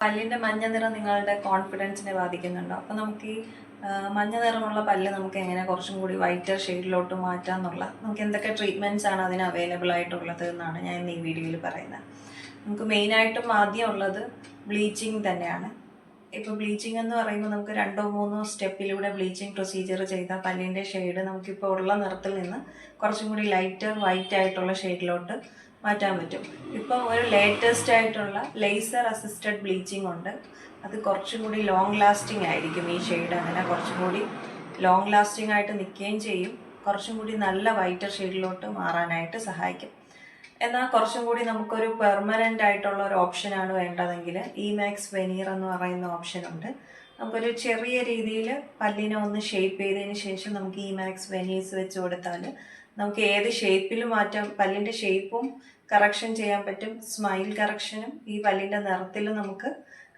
പല്ലിന്റെ മഞ്ഞ നിറം നിങ്ങളുടെ കോൺഫിഡൻസിനെ ബാധിക്കുന്നുണ്ടോ? അപ്പോൾ നമുക്ക് ഈ മഞ്ഞ നിറമുള്ള പല്ല് നമുക്ക് എങ്ങനെ കുറച്ചും കൂടി വൈറ്റർ ഷെയ്ഡിലോട്ട് മാറ്റാം എന്നുള്ള നമുക്ക് എന്തൊക്കെ ട്രീറ്റ്മെന്റ്സ് ആണ് അതിന് അവൈലബിൾ ആയിട്ടുള്ളത് എന്നാണ് ഞാൻ ഇന്ന് ഈ വീഡിയോയിൽ പറയുന്നത്. നമുക്ക് മെയിനായിട്ടും ആദ്യം ഉള്ളത് ബ്ലീച്ചിങ് തന്നെയാണ്. ഇപ്പോൾ ബ്ലീച്ചിങ് എന്ന് പറയുമ്പോൾ നമുക്ക് രണ്ടോ മൂന്നോ സ്റ്റെപ്പിലൂടെ ബ്ലീച്ചിങ് പ്രൊസീജിയർ ചെയ്താൽ പല്ലിന്റെ ഷെയ്ഡ് നമുക്കിപ്പോൾ ഉള്ള നിറത്തിൽ നിന്ന് കുറച്ചും കൂടി ലൈറ്റർ വൈറ്റ് ആയിട്ടുള്ള ഷെയ്ഡിലോട്ട് മാറ്റാൻ പറ്റും. ഇപ്പോൾ ഒരു ലേറ്റസ്റ്റ് ആയിട്ടുള്ള ലേസർ അസിസ്റ്റഡ് ബ്ലീച്ചിങ് ഉണ്ട്. അത് കുറച്ചും കൂടി ലോങ് ലാസ്റ്റിംഗ് ആയിരിക്കും ഈ ഷെയ്ഡ് അങ്ങനെ കുറച്ചും കൂടി ലോങ് ലാസ്റ്റിംഗ് ആയിട്ട് നിൽക്കുകയും ചെയ്യും. കുറച്ചും കൂടി നല്ല വൈറ്റർ ഷെയ്ഡിലോട്ട് മാറാനായിട്ട് സഹായിക്കും. എന്നാൽ കുറച്ചും കൂടി നമുക്കൊരു പെർമനന്റ് ആയിട്ടുള്ള ഒരു ഓപ്ഷനാണ് വേണ്ടതെങ്കിൽ ഇ മാക്സ് വെനീർ എന്ന് പറയുന്ന ഓപ്ഷൻ ഉണ്ട്. നമുക്കൊരു ചെറിയ രീതിയിൽ പല്ലിനെ ഒന്ന് ഷേപ്പ് ചെയ്തതിന് ശേഷം നമുക്ക് ഇ മാക്സ് വെനീസ് വെച്ച് കൊടുത്താൽ നമുക്ക് ഏത് ഷേപ്പിൽ മാറ്റാം. പല്ലിന്റെ ഷേപ്പും കറക്ഷൻ ചെയ്യാൻ പറ്റും. സ്മൈൽ കറക്ഷനും ഈ പല്ലിന്റെ നിറത്തിലും നമുക്ക്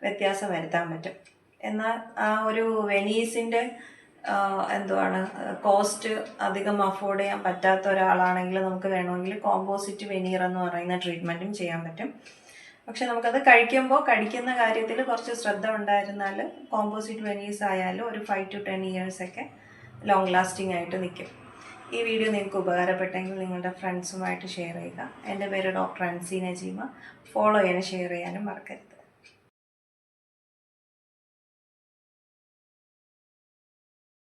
വ്യത്യാസം വരുത്താൻ പറ്റും. എന്നാൽ ആ ഒരു വെനീസിന്റെ എന്തുവാണ്? കോസ്റ്റ് അധികം അഫോർഡ് ചെയ്യാൻ പറ്റാത്ത ഒരാളാണെങ്കിൽ നമുക്ക് വേണമെങ്കിൽ കോമ്പോസിറ്റ് വെനീർ എന്ന് പറയുന്ന ട്രീറ്റ്മെന്റും ചെയ്യാൻ പറ്റും. പക്ഷെ നമുക്കത് കഴിക്കുമ്പോൾ കഴിക്കുന്ന കാര്യത്തിൽ കുറച്ച് ശ്രദ്ധ ഉണ്ടായിരുന്നാൽ കോമ്പോസിറ്റ് വെനീസ് ആയാലും ഒരു ഫൈവ് ടു ടെൻ ഇയേഴ്സൊക്കെ ലോങ് ലാസ്റ്റിംഗ് ആയിട്ട് നിൽക്കും. ഈ വീഡിയോ നിങ്ങൾക്ക് ഉപകാരപ്പെട്ടെങ്കിൽ നിങ്ങളുടെ ഫ്രണ്ട്സുമായിട്ട് ഷെയർ ചെയ്യുക. എന്റെ പേര് ഡോക്ടർ അൻസീന ജീമ ഫോളോ ചെയ്യാനും ഷെയർ ചെയ്യാനും മറക്കരുത്.